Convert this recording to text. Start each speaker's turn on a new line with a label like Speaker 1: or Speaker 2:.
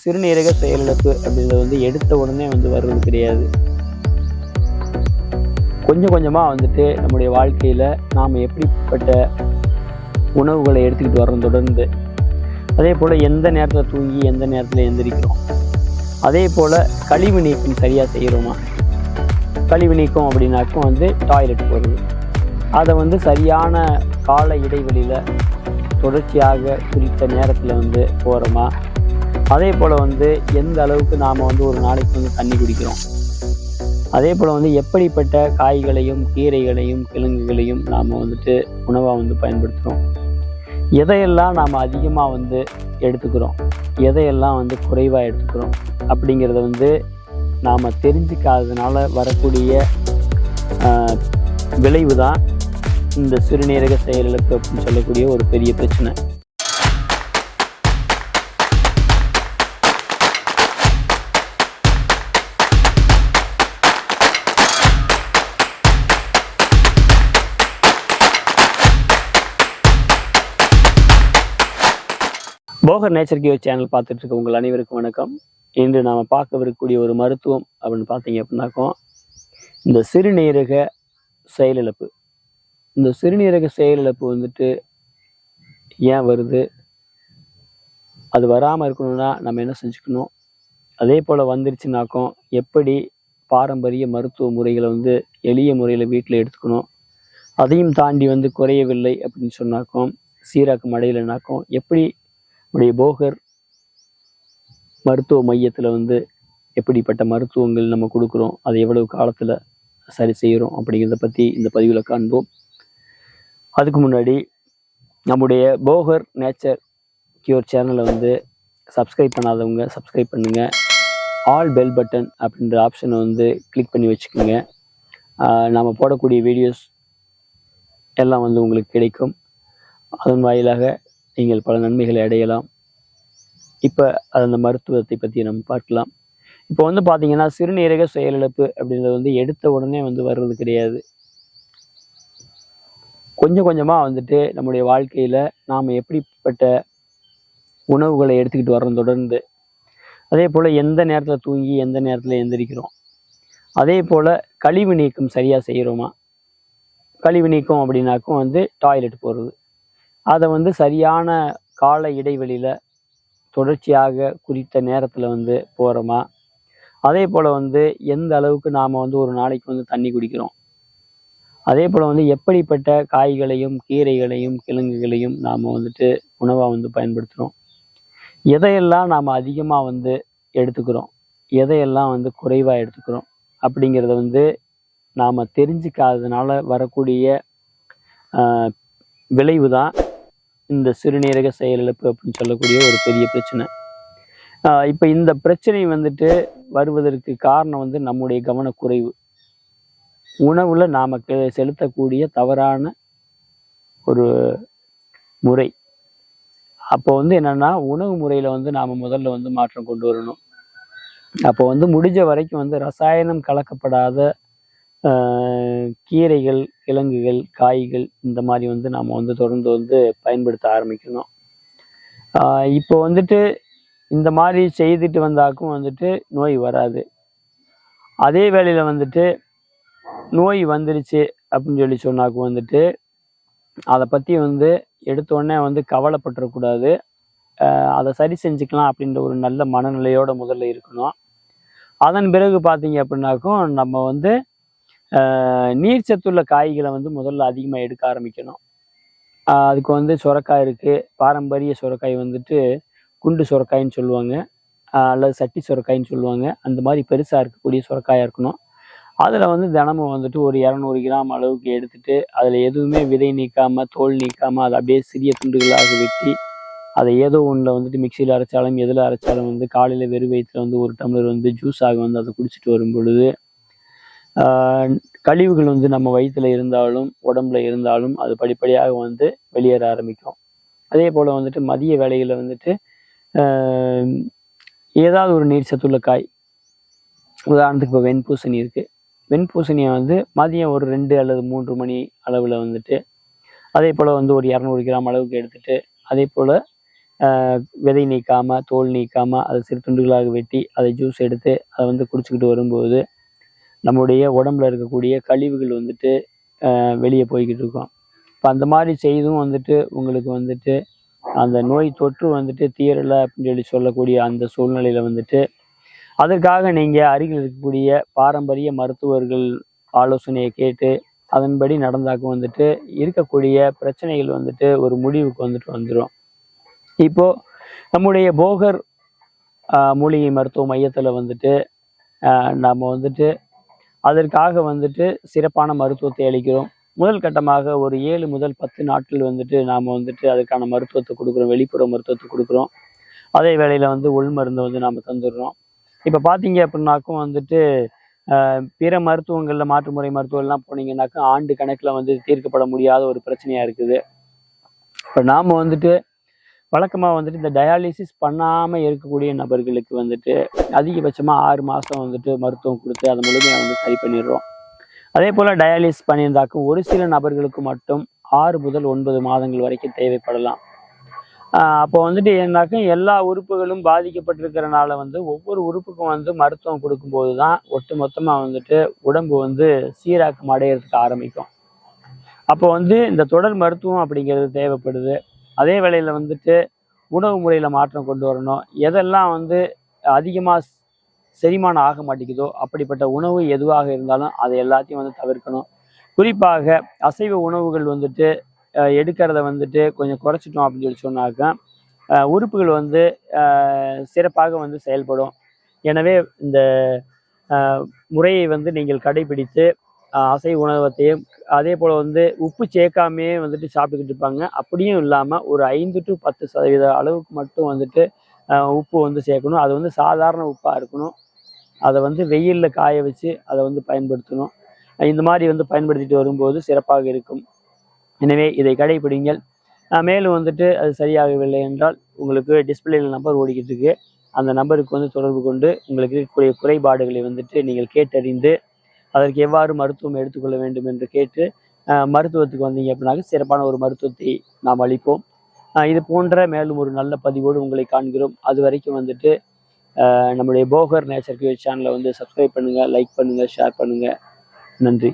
Speaker 1: சிறுநீரக செயலிழப்பு அப்படின்றது வந்து எடுத்த உடனே வந்து வர்றது கிடையாது. கொஞ்சம் கொஞ்சமாக வந்துட்டு நம்முடைய வாழ்க்கையில் நாம் எப்படிப்பட்ட உணவுகளை எடுத்துக்கிட்டு வர்றோம் தொடர்ந்து. அதே போல் எந்த நேரத்தில் தூங்கி எந்த நேரத்தில் எந்திரிக்கிறோம். அதே போல் கழிவு நீக்கம் சரியாக செய்கிறோமா கழிவு நீக்கம் அப்படின்னாக்கும் வந்து டாய்லெட் போகிறது அதை வந்து சரியான கால இடைவெளியில் தொடர்ச்சியாக குறித்த நேரத்தில் வந்து போகிறோமா அதே போல் வந்து எந்த அளவுக்கு நாம் வந்து ஒரு நாளைக்கு வந்து தண்ணி குடிக்கிறோம்? அதே போல் வந்து எப்படிப்பட்ட காய்களையும் கீரைகளையும் கிழங்குகளையும் நாம் வந்துட்டு உணவாக வந்து பயன்படுத்துகிறோம் எதையெல்லாம் நாம் அதிகமாக வந்து எடுத்துக்கிறோம்? எதையெல்லாம் வந்து குறைவாக எடுத்துக்கிறோம்? அப்படிங்கிறத வந்து நாம் தெரிஞ்சுக்காததுனால வரக்கூடிய விளைவு தான் இந்த சிறுநீரக செயலிழப்பு அப்படின்னு சொல்லக்கூடிய ஒரு பெரிய பிரச்சனை. போகர் நேச்சர் கியோ சேனல் பார்த்துட்டு இருக்க உங்கள் அனைவருக்கும் வணக்கம். இன்று நாம் பார்க்கவிருக்கக்கூடிய ஒரு மருத்துவம் அப்படின்னு பார்த்தீங்க அப்படின்னாக்கோ இந்த சிறுநீரக செயலிழப்பு. இந்த சிறுநீரக செயலிழப்பு வந்துட்டு ஏன் வருது? அது வராமல் இருக்கணும்னா நம்ம என்ன செஞ்சுக்கணும்? அதே போல் வந்துருச்சுனாக்கோ எப்படி பாரம்பரிய மருத்துவ முறைகளை வந்து எளிய முறையில் வீட்டில் எடுத்துக்கணும்? அதையும் தாண்டி வந்து குறையவில்லை அப்படின்னு சொன்னாக்கும் சீராக்கம் அடையலைனாக்கும் எப்படி நம்முடைய போகர் மருத்துவ மையத்தில் வந்து எப்படிப்பட்ட மருத்துவங்கள் நம்ம கொடுக்குறோம் அதை எவ்வளவு காலத்தில் சரி செய்கிறோம் அப்படிங்கிறத பற்றி இந்த பதிவில் காண்போம். அதுக்கு முன்னாடி நம்முடைய போகர் நேச்சர் கியூர் சேனலை வந்து சப்ஸ்கிரைப் பண்ணாதவங்க சப்ஸ்கிரைப் பண்ணுங்கள் ஆல் பெல் பட்டன் அப்படின்ற ஆப்ஷனை வந்து கிளிக் பண்ணி வச்சுக்கோங்க. நாம் போடக்கூடிய வீடியோஸ் எல்லாம் வந்து உங்களுக்கு கிடைக்கும். அதன் வாயிலாக நீங்கள் பல நன்மைகளை அடையலாம். இப்போ அந்த மருத்துவத்தை பற்றி நம்ம பார்க்கலாம். இப்போ வந்து பார்த்தீங்கன்னா சிறுநீரக செயலிழப்பு அப்படின்றது வந்து எடுத்த உடனே வந்து வர்றது கிடையாது. கொஞ்சம் கொஞ்சமாக வந்துட்டு நம்முடைய வாழ்க்கையில் நாம் எப்படிப்பட்ட உணவுகளை எடுத்துக்கிட்டு வர்றோம் தொடர்ந்து. அதே போல் எந்த நேரத்தில் தூங்கி எந்த நேரத்தில் எந்திரிக்கிறோம். அதே போல் கழிவு நீக்கம் சரியாக செய்கிறோமா கழிவு நீக்கம் அப்படின்னாக்கும் வந்து டாய்லெட் போகிறது அதை வந்து சரியான கால இடைவெளியில் தொடர்ச்சியாக குறித்த நேரத்தில் வந்து போகிறோமா அதே போல் வந்து எந்த அளவுக்கு நாம் வந்து ஒரு நாளைக்கு வந்து தண்ணி குடிக்கிறோம்? அதே போல் வந்து எப்படிப்பட்ட காய்களையும் கீரைகளையும் கிழங்குகளையும் நாம் வந்துட்டு உணவாக வந்து பயன்படுத்துகிறோம் எதையெல்லாம் நாம் அதிகமாக வந்து எடுத்துக்கிறோம்? எதையெல்லாம் வந்து குறைவாக எடுத்துக்கிறோம்? அப்படிங்கிறத வந்து நாம் தெரிஞ்சுக்காததுனால வரக்கூடிய விளைவு தான் இந்த சிறுநீரக செயலிழப்பு அப்படின்னு சொல்லக்கூடிய ஒரு பெரிய பிரச்சனை. இப்போ இந்த பிரச்சனை வந்துட்டு வருவதற்கு காரணம் வந்து நம்முடைய கவனக்குறைவு. உணவில் நாம் செலுத்தக்கூடிய தவறான ஒரு முறை. அப்போ வந்து என்னென்னா உணவு முறையில் வந்து நாம் முதல்ல வந்து மாற்றம் கொண்டு வரணும். அப்போ வந்து முடிஞ்ச வரைக்கும் வந்து ரசாயனம் கலக்கப்படாத கீரைகள் கிழங்குகள் காய்கள் இந்த மாதிரி வந்து நாம் வந்து தொடர்ந்து வந்து பயன்படுத்த ஆரம்பிக்கணும். இப்போ வந்துட்டு இந்த மாதிரி செய்துட்டு வந்தாக்கும் வந்துட்டு நோய் வராது. அதே வேளையில் வந்துட்டு நோய் வந்துருச்சு அப்படின்னு சொல்லி சொன்னாக்கும் வந்துட்டு அதை பற்றி வந்து எடுத்தோடனே வந்து கவலைப்பட்டுறக்கூடாது. அதை சரி செஞ்சுக்கலாம் அப்படின்ற ஒரு நல்ல மனநிலையோட முதல்ல இருக்கணும். அதன் பிறகு பார்த்தீங்க அப்படின்னாக்கும் நம்ம வந்து நீர் சத்துள்ள காய்களை வந்து முதல்ல அதிகமாக எடுக்க ஆரம்பிக்கணும். அதுக்கு வந்து சுரக்காய் இருக்குது பாரம்பரிய சுரக்காய் வந்துட்டு குண்டு சுரக்காயின்னு சொல்லுவாங்க. அல்லது சட்டி சுரக்காயின்னு சொல்லுவாங்க. அந்த மாதிரி பெருசாக இருக்கக்கூடிய சுரக்காயாக இருக்கணும். அதில் வந்து தினமும் வந்துட்டு ஒரு இரநூறு கிராம் அளவுக்கு எடுத்துட்டு அதில் எதுவுமே விதை நீக்காமல் தோல் நீக்காமல் அதை அப்படியே சிறிய துண்டுகளாக வெட்டி அதை ஏதோ ஒன்றில் வந்துட்டு மிக்சியில் அரைச்சாலும் எதில் அரைச்சாலும் வந்து காலையில் வெறும் வயிற்றுல வந்து ஒரு டம்ளர் வந்து ஜூஸ் ஆக வந்து அதை குடிச்சிட்டு வரும் பொழுது கழிவுகள் வந்து நம்ம வயிற்றுல இருந்தாலும் உடம்புல இருந்தாலும் அது படிப்படியாக வந்து வெளியேற ஆரம்பிக்கும். அதே போல் வந்துட்டு மதிய வேலைகளில் வந்துட்டு ஏதாவது ஒரு நீர் சத்துள்ள காய் உதாரணத்துக்கு இப்போ வெண்பூசணி இருக்குது வெண்பூசணியை வந்து மதியம் ஒரு ரெண்டு அல்லது மூன்று மணி அளவில் வந்துட்டு அதே போல் வந்து ஒரு இரநூறு கிராம் அளவுக்கு எடுத்துட்டு அதே போல் விதை நீக்காமல் தோல் நீக்காமல் அதை சிறு துண்டுகளாக வெட்டி அதை ஜூஸ் எடுத்து அதை வந்து குடிச்சுக்கிட்டு வரும்போது நம்முடைய உடம்புல இருக்கக்கூடிய கழிவுகள் வந்துட்டு வெளியே போய்கிட்டு இருக்கோம். இப்போ அந்த மாதிரி செய்தும் வந்துட்டு உங்களுக்கு வந்துட்டு அந்த நோய் தொற்று வந்துட்டு தீரலை அப்படின்னு சொல்லி சொல்லக்கூடிய அந்த சூழ்நிலையில் வந்துட்டு அதற்காக நீங்கள் அருகில் இருக்கக்கூடிய பாரம்பரிய மருத்துவர்கள் ஆலோசனையை கேட்டு அதன்படி நடந்தாக்க வந்துட்டு இருக்கக்கூடிய பிரச்சனைகள் வந்துட்டு ஒரு முடிவுக்கு வந்துட்டு வந்துடும் இப்போது நம்முடைய போகர் மூலிகை மருத்துவ மையத்தில் வந்துட்டு நாம் நம்ம வந்துட்டு அதற்காக வந்துட்டு சிறப்பான மருத்துவத்தை அளிக்கிறோம். முதல் கட்டமாக ஒரு ஏழு முதல் பத்து நாட்கள் வந்துட்டு நாம் வந்துட்டு அதுக்கான மருத்துவத்தை கொடுக்குறோம். வெளிப்புற மருத்துவத்தை கொடுக்குறோம். அதே வேளையில் வந்து உள் மருந்தை வந்து நாம் தந்துடுறோம். இப்போ பார்த்தீங்க அப்படின்னாக்கும் வந்துட்டு பிற மருத்துவங்களில் மாற்றுமுறை மருத்துவம்லாம் போனீங்கன்னாக்கா ஆண்டு கணக்கில் வந்து தீர்க்கப்பட முடியாத ஒரு பிரச்சனையாக இருக்குது. இப்போ நாம் வந்துட்டு வழக்கமாக வந்துட்டு இந்த டயாலிசிஸ் பண்ணாமல் இருக்கக்கூடிய நபர்களுக்கு வந்துட்டு அதிகபட்சமாக ஆறு மாதம் வந்துட்டு மருத்துவம் கொடுத்து அதை முழுமையாக வந்து சரி பண்ணிடுறோம். அதே போல் டயாலிசிஸ் பண்ணியிருந்தாக்கும் ஒரு சில நபர்களுக்கு மட்டும் ஆறு முதல் ஒன்பது மாதங்கள் வரைக்கும் தேவைப்படலாம். அப்போ வந்துட்டு என்னாக்கும் எல்லா உறுப்புகளும் பாதிக்கப்பட்டிருக்கிறனால வந்து ஒவ்வொரு உறுப்புக்கும் வந்து மருத்துவம் கொடுக்கும்போது தான் ஒட்டு மொத்தமாக வந்துட்டு உடம்பு வந்து சீராக்கம் அடையிறதுக்கு ஆரம்பிக்கும். அப்போ வந்து இந்த தொடர் மருத்துவம் அப்படிங்கிறது தேவைப்படுது. அதே வேளையில் வந்துட்டு உணவு முறையில் மாற்றம் கொண்டு வரணும். எதெல்லாம் வந்து அதிகமாக செரிமானம் ஆக மாட்டேங்குதோ அப்படிப்பட்ட உணவு எதுவாக இருந்தாலும் அதை எல்லாத்தையும் வந்து தவிர்க்கணும். குறிப்பாக அசைவ உணவுகள் வந்துட்டு எடுக்கிறத வந்துட்டு கொஞ்சம் குறைச்சிட்டோம் அப்படின்னு சொல்லி சொன்னாக்கா உறுப்புகள் வந்து சிறப்பாக வந்து செயல்படும். எனவே இந்த முறையை வந்து நீங்கள் கடைபிடித்து அசை உணவத்தையும் அதே போல் வந்து உப்பு சேர்க்காமையே வந்துட்டு சாப்பிட்டுக்கிட்டு இருப்பாங்க. அப்படியும் இல்லாமல் ஒரு ஐந்து டு பத்து சதவீத அளவுக்கு மட்டும் வந்துட்டு உப்பு வந்து சேர்க்கணும். அது வந்து சாதாரண உப்பாக இருக்கணும். அதை வந்து வெயிலில் காய வச்சு அதை வந்து பயன்படுத்தணும். இந்த மாதிரி வந்து பயன்படுத்திட்டு வரும்போது சிறப்பாக இருக்கும். எனவே இதை கடைபிடிங்கள் மேலும் வந்துட்டு அது சரியாகவில்லை என்றால் உங்களுக்கு டிஸ்பிளேல நம்பர் ஓடிக்கிட்டு இருக்கு. அந்த நம்பருக்கு வந்து தொடர்பு கொண்டு உங்களுக்கு இருக்கக்கூடிய குறைபாடுகளை வந்துட்டு நீங்கள் கேட்டறிந்து அதற்கு எவ்வாறு மருத்துவம் எடுத்துக்கொள்ள வேண்டும் என்று கேட்டு மருத்துவத்துக்கு வந்தீங்க அப்படின்னாக்க சிறப்பான ஒரு மருத்துவத்தை நாம் அளிப்போம். இது போன்ற மேலும் ஒரு நல்ல பதிவோடு உங்களை காண்கிறோம். அது வரைக்கும் வந்துட்டு நம்முடைய போகர் நேச்சர் கியூ சேனலை வந்து சப்ஸ்கிரைப் பண்ணுங்கள் லைக் பண்ணுங்கள் ஷேர் பண்ணுங்கள் நன்றி.